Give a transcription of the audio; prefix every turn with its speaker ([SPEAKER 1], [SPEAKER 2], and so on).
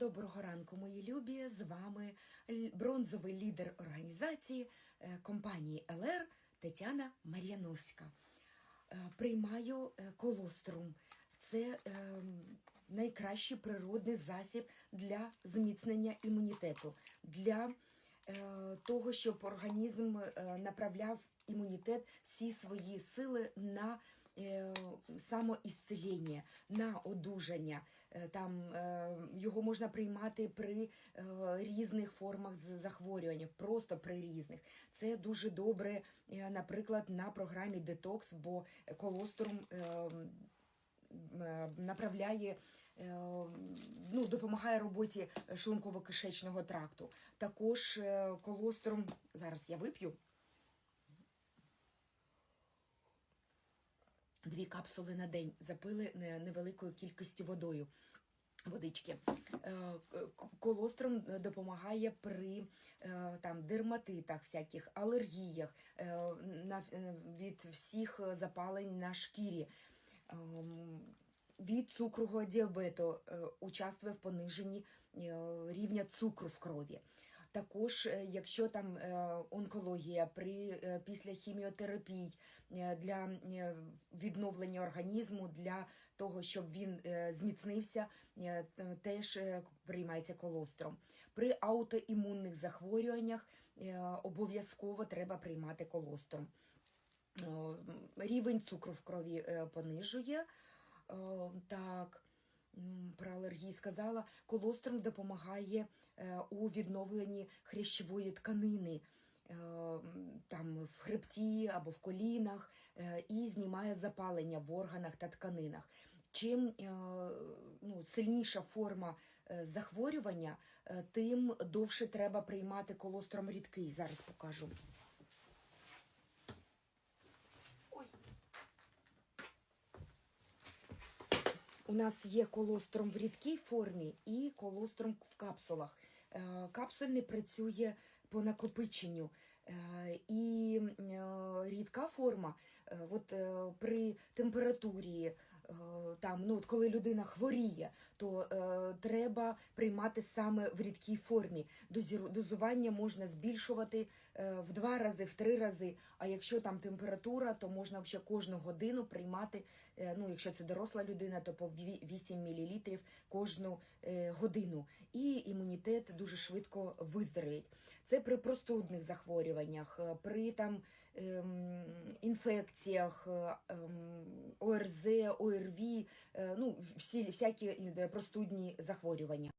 [SPEAKER 1] Доброго ранку, мої любі. З вами бронзовий лідер організації е, компанії ЛР Тетяна Мар'яновська. Е, Приймаю е, колострум. Це найкращий природний засіб для зміцнення імунітету, для того, щоб організм направляв імунітет всі свої сили на самоісцелення, на одужання. Е, Там е, його можна приймати при е, різних формах захворювання, просто при різних. Це дуже добре, е, наприклад, на програмі детокс, бо колострум. е, м, е, направляє, е, ну, допомагає роботі шлунково-кишечного тракту. Також е, колострум, зараз я вип'ю. Дві капсули на день запили невеликою кількістю водою. Водички. Е, к- Колострум допомагає при е, там, дерматитах, всяких алергіях, е, е, від всіх запалень на шкірі. Ем, Від цукрового діабету е, участвує в пониженні е, рівня цукру в крові. Також, е, якщо там е, онкологія при е, після хіміотерапій е, для відновлення організму, для того, щоб він зміцнився, теж приймається колостром. При аутоімунних захворюваннях обов'язково треба приймати колостром. Рівень цукру в крові понижує. Так, про алергії сказала. Колострум допомагає е, у відновленні хрящової тканини. е, Там в хребті або в колінах е, і знімає запалення в органах та тканинах. Чим ну, сильніша форма захворювання, тим довше треба приймати колостром рідкий. Зараз покажу. У нас є колостром в рідкій формі і колостром в капсулах. Капсуль Капсульний працює по накопиченню. Е, І е, рідка форма, е, от е, при температурі, е, там, ну, от коли людина хворіє, то е, треба приймати саме в рідкій формі. Дозування можна збільшувати е, в два рази, в три рази. А якщо там температура, то можна взагалі кожну годину приймати. е, Ну, якщо це доросла людина, то по ві- 8 мл кожну е, годину. І імунітет дуже швидко виздоровить. Це при простудних захворюваннях, е, при там ем, інфекціях, е, ем, ОРЗ, ОРВІ, е, ну всі всякі е, простудні захворювання.